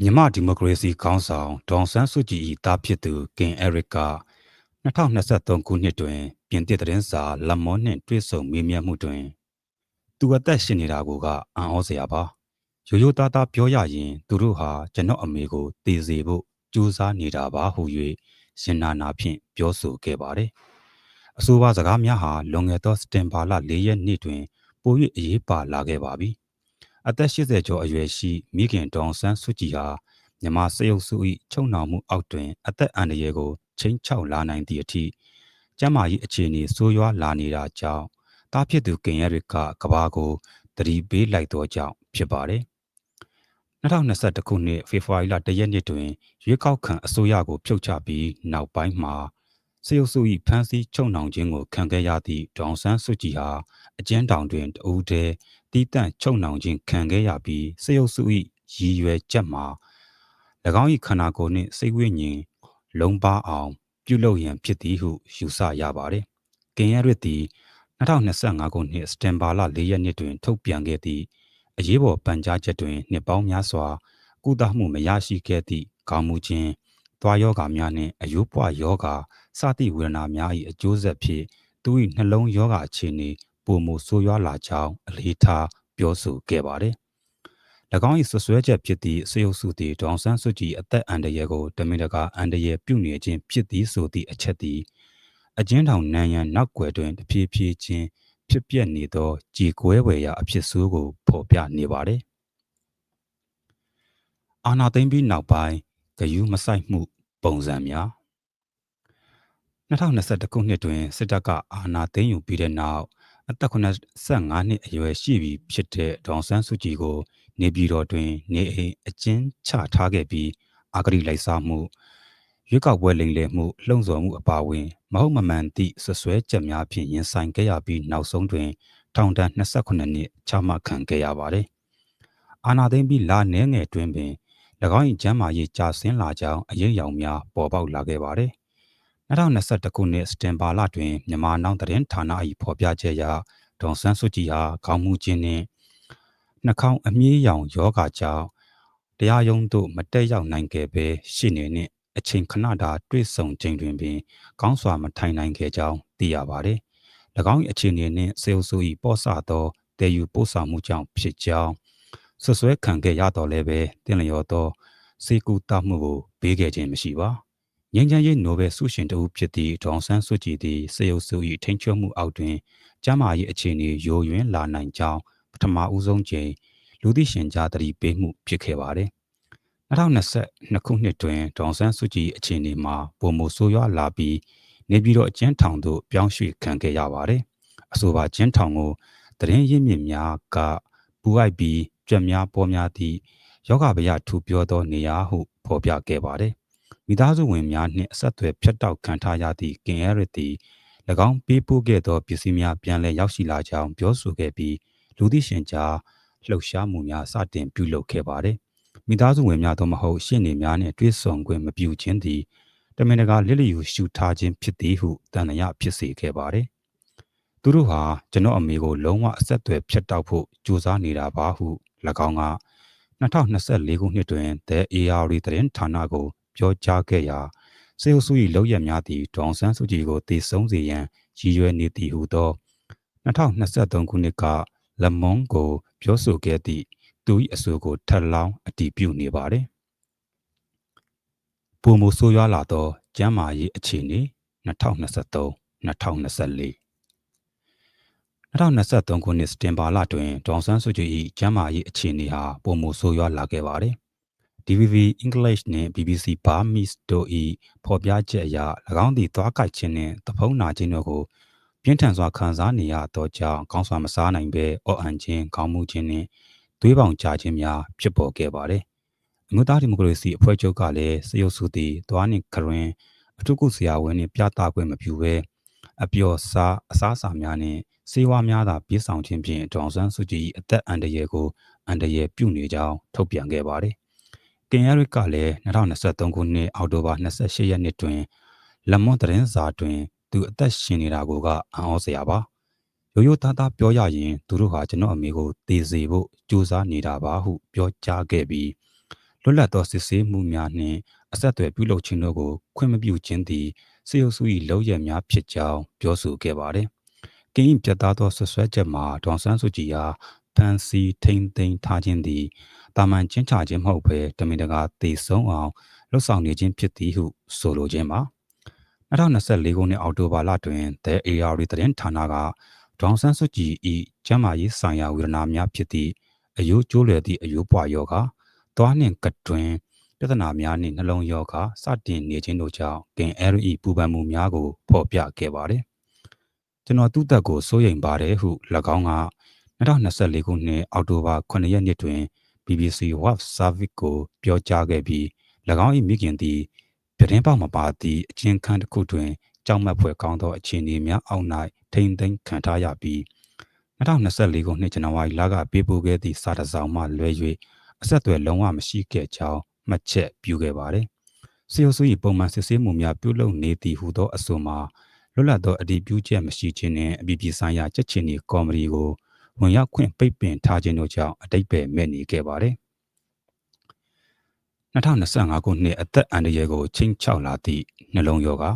မြန်မာဒီမိုကရေစီခေါင်းဆောင်ဒေါန်ဆန်းစုကြည်၏တားဖြစ်သူကင်အရစ်က2023ခုနှစ်တွင် ပြင်သစ်သတင်းစာလမောနှင့်တွေ့ဆုံမေးမြန်းမှုတွင်သူအသက်ရှင်နေတာကိုကအံ့ဩစရာပါရိုးရိုးသားသားပြောရရင်သူတို့ဟာကျွန်တော်အမေကိုတည်စေဖို့ကြိုးစားနေတာပါဟု၍ရှင်နာနာဖြင့်ပြောဆိုခဲ့ပါတယ်အဆိုပါစကားများဟာလွန်ခဲ့သောစတင်ဘာလ၄ရက်နေ့တွင်ပို၍အရေးပါလာခဲ့ပါပြီ။ အသက်80ကျော်အရွယ်ရှိမိခင်ဒေါန်ဆန်းစုကြည်ဟာမြန်မာစရုပ်စု၏ချုံနှောင်မှုအောက်တွင် အသက်အန္တရာယ်ကိုချိန်ချောက်လာနိုင်သည့်အထိကျန်းမာရေးအခြေအနေဆိုးရွားလာနေတာကြောင့်တားဖြစ်သူကင်ရစ်ကကဘာကိုတတိပေးလိုက်သောကြောင့်ဖြစ်ပါတယ်2021ခုနှစ်ဖေဖော်ဝါရီလ1ရက်နေ့တွင်ရွေးကောက်ခံအစိုးရကိုဖြုတ်ချပြီးနောက်ပိုင်းမှာစရုပ်စု၏ဖမ်းဆီးချုပ်နှောင်ခြင်းကိုခံခဲ့ရသည့်ဒေါန်ဆန်းစုကြည်ဟာအကျဉ်းထောင်တွင်တဦးတည်း တီးတန့်ချုပ်နှောင်ခြင်းခံခဲ့ရပြီးစရုပ်စု၏ရည်ရွယ်ချက်မှာ၎င်း၏ခန္ဓာကိုယ်နှင့်စိတ်ဝိညာဉ်လုံးပါအောင် ပြုလုပ်ရန်ဖြစ်သည်ဟုယူဆရပါသည်။ကင်ရရစ်သည်2025ခုနှစ်စက်တင်ဘာလ4ရက်နေ့တွင် ထုတ်ပြန်ခဲ့သည့်အရေးပေါ်ပန်ကြားချက်တွင်နှစ်ပေါင်းများစွာကုသမှုမရရှိခဲ့သည့်ခေါင်းမူခြင်း၊သွားယောဂါများနှင့်အယိုးပွားယောဂါစသည့်ဝေဒနာများ၏အကျိုးဆက်ဖြင့်သူ၏နှလုံးယောဂါအခြေအနေ ပုံမှုဆိုးရွားလာကြောင်းအလေးထားပြောဆိုခဲ့ပါတယ်။၎င်း၏ဆွဆွဲချက်ဖြစ်သည့်စေယုတ်စုသည်ဒေါန်ဆန်းစုကြည်အသက်အန္တရာယ်ကိုတမင်တကာအန္တရာယ်ပြုနေခြင်းဖြစ်သည်ဆိုသည့်အချက်သည်အကျဉ်းထောင်နန်းရန်နောက်ွယ်တွင်တဖြည်းဖြည်းချင်းဖြစ်ပျက်နေသောကြည်ကွဲဝယ်ရာအဖြစ်ဆိုးကိုဖော်ပြနေပါတယ်။အာနာသိမ့်ပြီးနောက်ပိုင်းဂယုမဆိုင်မှု ပုံစံများ2021ခုနှစ်တွင်စစ်တပ်ကအာဏာသိမ်းယူပြီးတဲ့နောက် အသက်85နှစ်အရွယ်ရှိပြီဖြစ်တဲ့ဒေါန်ဆန်းစုကြည်ကို နေပြည်တော်တွင် နေအိမ်အကျဉ်းချထားခဲ့ပြီးအာဂရိလိုက်စားမှုရွေးကောက်ပွဲလိမ်လည်မှုလှုံ့ဆော်မှုအပါအဝင် မဟုတ်မမှန်သည့်ဆွဆွဲချက်များဖြင့်ရင်ဆိုင်ခဲ့ရပြီးနောက်ဆုံးတွင် ထောင်ဒဏ်28နှစ်ချမှတ်ခံခဲ့ရပါသည်။အာဏာသိမ်းပြီးလနည်းငယ်တွင်ပင်၎င်း၏ကျမ်းမာရေးကျဆင်းလာကြောင်းအရေးအယောင်များပေါ်ပေါက်လာခဲ့ပါသည်။ 2021ခုနှစ်စတင်ဘာလတွင်မြန်မာနောက်သတင်းဌာန၏ဖော်ပြချက်အရဒေါန်ဆန်းစုကြည်ဟာခေါင်းမူခြင်းနှင့်နှာခေါင်းအမြင့်ရောင်ယောဂကြောင့်တရားရုံးသို့မတက်ရောက်နိုင်ခဲ့ဘဲရှိနေနှင့်အချိန်ခဏတာတွေ့ဆုံချိန်တွင်ပင်ကောင်းစွာမထိုင်နိုင်ခဲ့ကြောင်းသိရပါသည်။၎င်း၏အခြေအနေနှင့်စေအုပ်စု၏ပေါ့ဆသောတည်ယူပို့ဆောင်မှုကြောင့်ဖြစ်ကြောင်းဆွဆွဲခံခဲ့ရတော်လည်းပဲတင်လျော်သောစေကူတမှုကိုပေးခဲ့ခြင်းမရှိပါ။ ငြိမ်းချမ်းရေးနိုဘယ်ဆုရှင်တဦးဖြစ်သည့်ဒေါန်ဆန်းစုကြည်သည်စေယုပ်စု၏ထိန်ချွတ်မှုအောက်တွင်ကျမ်းမာရေးအခြေအနေယိုယွင်းလာနိုင်ကြောင်းပထမဦးဆုံးချိန်လူသိရှင်ကြားတတိပေးမှုဖြစ်ခဲ့ပါသည်2022ခုနှစ်တွင်ဒေါန်ဆန်းစုကြည်အခြေအနေမှာပုံမဆိုးရွားလာပြီးနေပြည်တော်အကျဉ်းထောင်သို့ပြောင်းရွှေ့ခံခဲ့ရပါတယ်အဆိုပါကျဉ်းထောင်ကိုတရင်ရင်းမြစ်များကပူအိုက်ပြီးကြွက်များပေါ်များသည့်ယောဂဗျာထူပြောသောနေရာဟုဖော်ပြခဲ့ပါတယ် မိသားစုဝင်များနှင့်အဆက်အသွယ်ဖြတ်တောက်ခံထားရသည့်ကင်ရစ်သည်၎င်းပေးပို့ခဲ့သောပစ္စည်းများပြန်လည်ရောက်ရှိလာကြောင်းပြောဆိုခဲ့ပြီးလူသိရှင်ကြားလှုပ်ရှားမှုများစတင်ပြုလုပ်ခဲ့ပါသည်မိသားစုဝင်များသို့မဟုတ်ရှင့်နေများနှင့်တွေ့ဆုံခွင့်မပြုခြင်းသည်တမင်တကာလစ်လျူရှုထားခြင်းဖြစ်သည်ဟုတန်လျာဖြစ်စေခဲ့ပါသည်သူတို့ဟာကျွန်တော်အမေကိုလုံးဝအဆက်အသွယ်ဖြတ်တောက်ဖို့ကြိုးစားနေတာပါဟု၎င်းက2024ခုနှစ်တွင် The AR သတင်းဌာနကို ပြောကြားခဲ့ရာစေအုပ်စု၏လောက်ရများသည့်ဒေါန်ဆန်းစုကြည်ကိုတည်ဆုံးစေရန်ရည်ရွယ်နေသည်ဟုသော2023ခုနှစ်ကလမွန်ကိုပြောဆိုခဲ့သည့်သူ၏အဆိုကိုထပ်လောင်းအတည်ပြုနေပါသည်ပုံမဆိုးရွားလာသောကျမ်းမာရေးအခြေအနေ2023 2024 2023ခုနှစ်စတင်ဘာလတွင်ဒေါန်ဆန်းစုကြည်၏ကျမ်းမာရေးအခြေအနေဟာပုံမဆိုးရွားလာခဲ့ပါသည် DVB English နှင့် BBC Burmese တို့၏ဖော်ပြချက်အရ၎င်းသည်သွားကိုက်ခြင်းနှင့်သဖုံးနာခြင်းတို့ကိုပြင်းထန်စွာခံစားနေရသောကြောင့်ကောင်းစွာမစားနိုင်ဘဲအော့အန်ခြင်းခေါင်းမူခြင်းနှင့်သွေးပေါင်ကျခြင်းများဖြစ်ပေါ်ခဲ့ပါသည်အမျိုးသားဒီမိုကရေစီအဖွဲ့ချုပ်ကလည်းစရုပ်စုသည်သွားနှင့်ခရင်အထုကုဆရာဝန်နှင့်ပြသခွင့်မပြုဘဲအပျော်စားအစားအစာများနှင့်စေဝါများသာပြေးဆောင်ခြင်းဖြင့်ဒေါန်ဆန်းစုကြည်အသက်အန္တရာယ်ကိုအန္တရာယ်ပြုနေကြောင်းထုတ်ပြန်ခဲ့ပါသည် ကင်ရစ်ကလည်း2023ခုနှစ်အောက်တိုဘာ28ရက်နေ့တွင်လမွန်သတင်းစာတွင်သူအသက်ရှင်နေတာကိုကအံ့ဩစရာပါရိုးရိုးသားသားပြောရရင်သူတို့ဟာကျွန်တော်အမေကိုတည်စေဖို့ကြိုးစားနေတာပါဟုပြောကြားခဲ့ပြီးလွတ်လပ်သောစစ်ဆေးမှုများနှင့်အဆက်အသွယ်ပြုလုပ်ခြင်းတို့ကိုခွင့်မပြုခြင်းသည်စေအုပ်စု၏လောက်ရများဖြစ်ကြောင်းပြောဆိုခဲ့ပါတယ်။ကင်းပြတ်သားသောဆွဆွဲချက်မှာဒေါန်ဆန်းစုကြည်အား ဖန်စီထိမ့်သိမ်းထားခြင်းသည်တာမန်ချင်းချခြင်းမဟုတ်ဘဲတမင်တကာတေဆုံးအောင်လှုပ်ဆောင်နေခြင်းဖြစ်သည်ဟုဆိုလိုခြင်းပါ2024ခုနှစ်အောက်တိုဘာလတွင် The AR သတင်းဌာနကဒေါန်ဆန်းစုကြည်၏ကျမ်းမာရေးဆိုင်ရာဝေဒနာများဖြစ်သည့်အယိုးကျိုးလွယ်သည့်အယိုးပွားယောဂသွားနှင့်ကတွင်ပြဿနာများနှင့်နှလုံးယောဂစတင်နေခြင်းတို့ကြောင့်ကင်အဲရီပူပန်မှုများကိုဖော်ပြခဲ့ပါတယ်ကျွန်တော်သူ့တက်ကိုစိုးရိမ်ပါတယ်ဟု၎င်းက 2024ခုနှစ်အောက်တိုဘာ9ရက်နေ့တွင် BBC World Service ကိုပြောကြားခဲ့ပြီး၎င်း၏မိခင်သည်ပြတင်းပေါက်မပါသည့်အချင်းခန်းတစ်ခုတွင်ကြောက်မက်ဖွယ်ကောင်းသောအခြေအနေများအောက်၌ထိမ့်သိမ်းခံထားရပြီး2024ခုနှစ်ဇန်နဝါရီလကပေးပို့ခဲ့သည့်စာတစောင်မှလွဲ၍အဆက်အသွယ်လုံးဝမရှိခဲ့ကြောင်းမှတ်ချက်ပြုခဲ့ပါတယ်။စီယိုဆူ၏ပုံမှန်စစ်ဆေးမှုများပြုလုပ်နေသည်ဟုသောအဆိုမှာလွတ်လပ်သောအတည်ပြုချက်မရှိခြင်းနှင့်အပြည်ပြည်ဆိုင်ရာချက်ချင်းဤကော်မတီကို ဝင်ရောက်ခွင့်ပိတ်ပင်ထားခြင်းတို့ကြောင့်အတိတ်ပဲမဲ့နေခဲ့ပါတယ်။2025ခုနှစ်အသက်အန္တရာယ်ကိုချင်းချောက်လာသည့်နှလုံးရောဂါ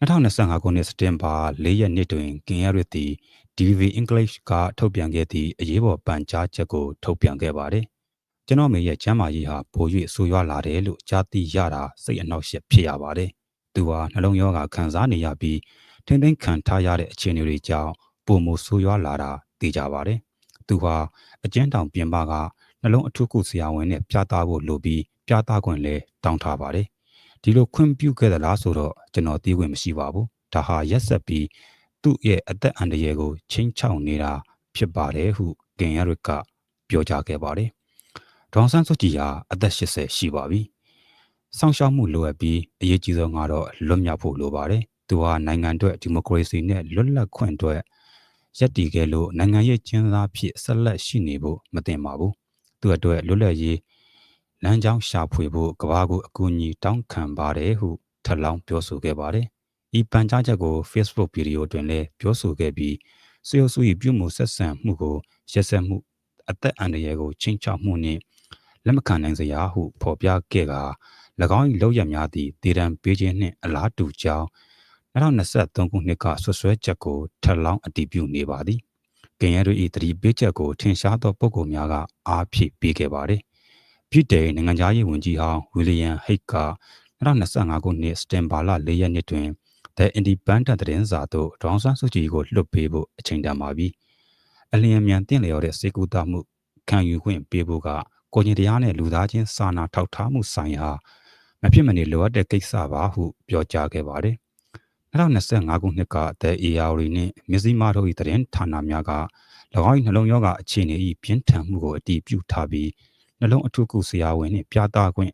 2025ခုနှစ်စက်တင်ဘာ4ရက်နေ့တွင်ကင်ရရစ်သည် DVB English ကထုတ်ပြန်ခဲ့သည့်အရေးပေါ်ပန်ကြားချက်ကိုထုတ်ပြန်ခဲ့ပါတယ်။ကျွန်တော်မေရဲ့ကျမ်းမာရေးဟာပို၍ဆိုးရွားလာတယ်လို့ကြားသိရတာစိတ်အနှောက်အယှက်ဖြစ်ရပါတယ်။သူဟာနှလုံးရောဂါခံစားနေရပြီးထင်းထင်းခံထားရတဲ့အခြေအနေတွေကြောင့် ပုံမဆိုးရွားလာတာသိကြပါတယ်။သူဟာအကျဉ်းတောင်ပြင်ပကနှလုံးအထုကုဆရာဝန်နဲ့ပြသဖို့လိုပြီးပြသခွင့်လဲတောင်းထားပါတယ်ဒီလိုခွင့်ပြုခဲ့သလားဆိုတော့ကျွန်တော်သိခွင့်မရှိပါဘူးဒါဟာရက်ဆက်ပြီးသူ့ရဲ့အသက်အန္တရာယ်ကိုချင်းချောက်နေတာဖြစ်ပါတယ်ဟုကင်ရရစ်ကပြောကြားခဲ့ပါတယ်ဒေါန်ဆန်းစုကြည်ဟာအသက်80ရှိပါပြီစောင့်ရှောက်မှုလိုအပ်ပြီးအရေးကြီးဆုံးကတော့လွတ်မြောက်ဖို့လိုပါတယ်သူဟာနိုင်ငံအတွက်ဒီမိုကရေစီနဲ့လွတ်လပ်ခွင့်အတွက် ရက်တည်ခဲ့လို့နိုင်ငံရေးကျင်းသားဖြစ်ဆက်လက်ရှိနေဖို့မတင်ပါဘူးသူ့အတွက်လွတ်လပ်ရေးလမ်းကြောင်းရှာဖွေဖို့ကဘာကိုအကူအညီတောင်းခံပါတယ်ဟုထပ်လောင်းပြောဆိုခဲ့ပါတယ်။ဤပန်ကြားချက်ကို Facebook ဗီဒီယိုတွင်လည်းပြောဆိုခဲ့ပြီးစေယုစု၏ပြုမှုဆက်ဆံမှုကိုရက်စက်မှုအသက်အန္တရာယ်ကိုချင်းချောက်မှုနှင့်လက်မခံနိုင်စရာဟုဖော်ပြခဲ့ကာ၎င်း၏လောက်ရများသည့်တည်တံပေးခြင်းနှင့်အလားတူကြောင်း 2023ခုနှစ်ကဆွဆွဲချက်ကိုထပ်လောင်းအတည်ပြုနေပါသည်။ကင်ရဲတို့၏တတိပေးချက်ကိုထင်ရှားသောပုဂ္ဂိုလ်များကအားဖြည့်ပေးခဲ့ပါတယ်။ပြည်တိုင်နိုင်ငံသားရေးဝန်ကြီးဟောင်းဝီလီယံဟိတ်က2025ခုနှစ်စတင်ဘာလ4ရက်နေ့တွင် The Independent သတင်းစာသို့ဒေါန်ဆန်းစုကြည်ကိုလွှတ်ပေးဖို့အချိန်တန်ပါပြီ။အလျင်အမြန်တင့်လျော်တဲ့စေကူတာမှုခံယူခွင့်ပေးဖို့ကကိုကြီးတရားနဲ့လူသားချင်းစာနာထောက်ထားမှုဆိုင်ရာမဖြစ်မနေလိုအပ်တဲ့ကိစ္စပါဟုပြောကြားခဲ့ပါတယ်။ 2025ခုနှစ်က The AR နှင့်မြစည်းမတို့၏သတင်းဌာနများက၎င်း၏နှလုံးရောဂါအခြေအနေ၏ပြင်းထန်မှုကိုအတည်ပြုထားပြီးနှလုံးအထုကုဆရာဝန်နှင့်ပြသခွင့်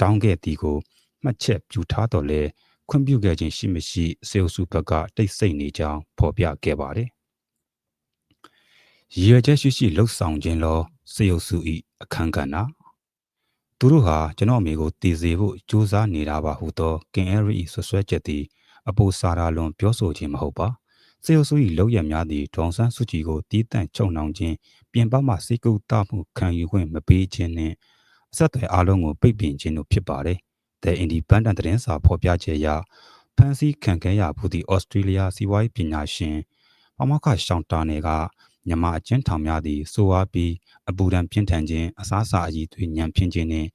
တောင်းခဲ့သည်ကိုမှတ်ချက်ပြုထားတော်လဲခွင့်ပြုခဲ့ခြင်းရှိမရှိစေအုပ်စုဘက်ကတိတ်ဆိတ်နေကြောင်းဖော်ပြခဲ့ပါတယ်။ရည်ရွယ်ချက်ရှိရှိလှုပ်ဆောင်ခြင်းလောစေအုပ်စု၏အခန်းကဏ္ဍသူတို့ဟာကျွန်တော်အမေကိုတည်စေဖို့ကြိုးစားနေတာပါဟုသောကင်အဲရီဆွဆွဲချက်သည် အပိုစာရာလွန်ပြောဆိုခြင်းမဟုတ်ပါစေအုပ်စု၏လောက်ရများသည့်ဒေါန်ဆန်းစုကြည်ကိုတီးတန့်ချုံနှောင်ခြင်းပြင်ပမှစိတ်ကူးတမှုခံယူခွင့်မပေးခြင်းနှင့်အဆက်အသွယ်အလုံးကိုပိတ်ပင်ခြင်းတို့ဖြစ်ပါတယ်။ The Independent သတင်းစာဖော်ပြချက်အရဖန်စီခံခဲ့ရဘူးသည့်ဩစတြေးလျစီးပွားရေးပညာရှင်ပမောက္ခရှောင်းတာနယ်ကမြန်မာအကျဉ်းထောင်များသည့်ဆိုဝါးပြီးအပူဒဏ်ပြင်းထန်ခြင်းအစားအစာအကြီးသွေးညံပြင်းခြင်းနှင့်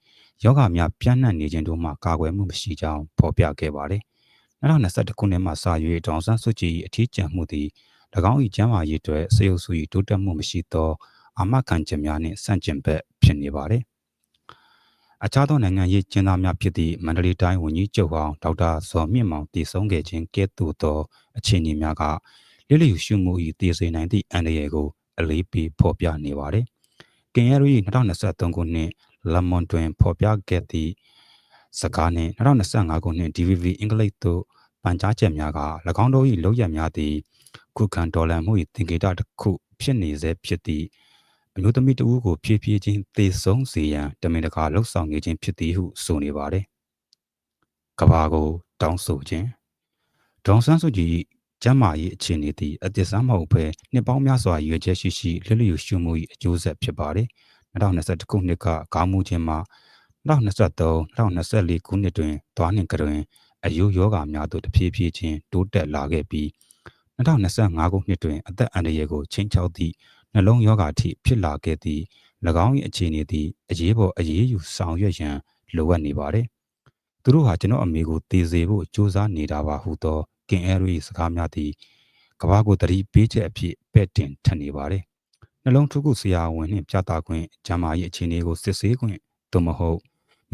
ယောဂများပြန့်နှံ့နေခြင်းတို့မှကာကွယ်မှုမရှိကြောင်းဖော်ပြခဲ့ပါတယ်။ 2021ခုနှစ်မှစ၍ဒေါန်ဆန်းစုကြည်အထီးကျန်မှုသည်၎င်း၏ကျမ်းမာရေးအတွက်စေအုပ်စု၏တိုးတက်မှုမရှိသောအာမခံချက်များနှင့်ဆန့်ကျင်ဘက်ဖြစ်နေပါတယ်။အခြားသောနိုင်ငံရေးကျင်းသားများဖြစ်သည့်မန္တလေးတိုင်းဝန်ကြီးချုပ်ဟောင်းဒေါက်တာဇော်မြင့်မောင်တည်ဆုံခဲ့ခြင်းကဲ့သို့သောအခြေအနေများကလိလျူရှုမှု၏တည်စေနိုင်သည့်အန္တရာယ်ကိုအလေးပေးဖော်ပြနေပါတယ်။ကင်ရရီ2023ခုနှစ်လမွန်တွင်ဖော်ပြခဲ့သည့် စကားနှင့်2025ခုနှစ် DVV အင်္ဂလိပ်သို့ပန်ကြားချက်များက၎င်းတို့၏လောက်ရများသည့်ခုခံတော်လှန်မှု၏သင်္ကေတတစ်ခုဖြစ်နေစေဖြစ်သည့်အမျိုးသမီးတဦးကိုဖြည်းဖြည်းချင်းသေဆုံးစေရန်တမင်တကာလှုပ်ဆောင်နေခြင်းဖြစ်သည်ဟုဆိုနေပါတယ်။ကဘာကိုတောင်းဆိုခြင်းဒေါန်ဆန်းစုကြည်ကျမ်းမာရေးအခြေအနေသည်အသစ်ဆန်းမဟုတ်ဘဲနှစ်ပေါင်းများစွာရွေချက်ရှိရှိလွတ်လျူရှုမှု၏အကျိုးဆက်ဖြစ်ပါတယ်2021ခုနှစ်ကခေါင်းမူခြင်းမှာ 2023 2024ခုနှစ်တွင်သွားနှင့်ကတွင်အယုယောဂါများသို့တဖြည်းဖြည်းချင်းတိုးတက်လာခဲ့ပြီး2025ခုနှစ်တွင်အသက်အန္တရာယ်ကိုချိန်ချောက်သည့်နှလုံးယောဂါအထိဖြစ်လာခဲ့သည့်၎င်း၏အခြေအနေသည်အရေးပေါ်အရေးယူဆောင်ရွက်ရန်လိုအပ်နေပါသည်သူတို့ဟာကျွန်တော်အမေကိုတည်စေဖို့ကြိုးစားနေတာပါဟုသောကင်အဲရီစကားများသည်ကဘာကိုတတိပေးချက်အဖြစ်ပဲ့တင်ထန်နေပါတယ်နှလုံးထုခုဆရာဝန်နှင့်ပြသခွင့်ဂျမား၏အခြေအနေကိုစစ်ဆေးခွင့်သို့မဟုတ်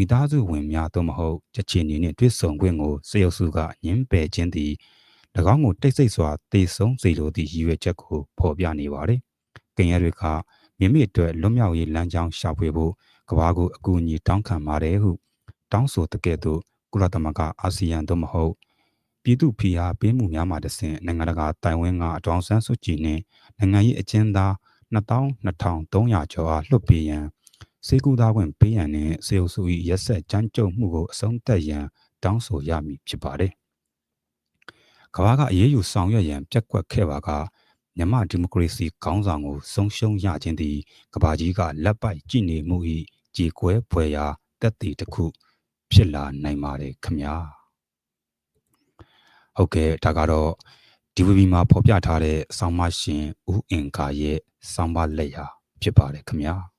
မိသားစုဝင်များသို့မဟုတ်ချက်ချီနေနှင့်တွေ့ဆုံခွင့်ကိုစေယုပ်စုကညှင်းပယ်ခြင်းသည်၎င်းကိုတိတ်ဆိတ်စွာတေဆုံးစေလိုသည့်ရည်ရွယ်ချက်ကိုဖော်ပြနေပါတယ်။ကင်ရဲတွေကမိမိအတွက်လွတ်မြောက်ရေးလမ်းကြောင်းရှာဖွေဖို့ကဘာကိုအကူအညီတောင်းခံပါတယ်ဟုတောင်းဆိုတဲ့ကဲ့သို့ကုလသမဂ္ဂအာဆီယံသို့မဟုတ်ပြည်သူဖိအားပေးမှုများမှတဆင့်နိုင်ငံတကာတိုင်ဝမ်ကအတောင်ဆန်းစုကြည်နှင့်နိုင်ငံရေးအကျဉ်းသား22,300ကျော်အားလွှတ်ပေးရန် စေကူသားခွင့်ပေးရန်နှင့်စေအုပ်စု၏ရက်ဆက်ကြမ်းကြုတ်မှုကိုအဆုံးသတ်ရန်တောင်းဆိုရမည်ဖြစ်ပါတယ်။ကမ္ဘာကအရေးယူဆောင်ရွက်ရန်ပြက်ကွက်ခဲ့ပါကမြန်မာဒီမိုကရေစီခေါင်းဆောင်ကိုဆုံးရှုံးရခြင်းသည်ကမ္ဘာကြီးကလက်ပိုက်ကြည့်နေမှု၏ကြေကွဲဖွယ်ရာတက်တည်တစ်ခုဖြစ်လာနိုင်ပါတယ်ခမညာ။ဟုတ်ကဲ့ဒါကတော့ DVB မှာဖော်ပြထားတဲ့ဆောင်းမရှင်ဦးအင်ကာရဲ့ဆောင်းပါလက်ရာဖြစ်ပါတယ်ခင်ဗျာ။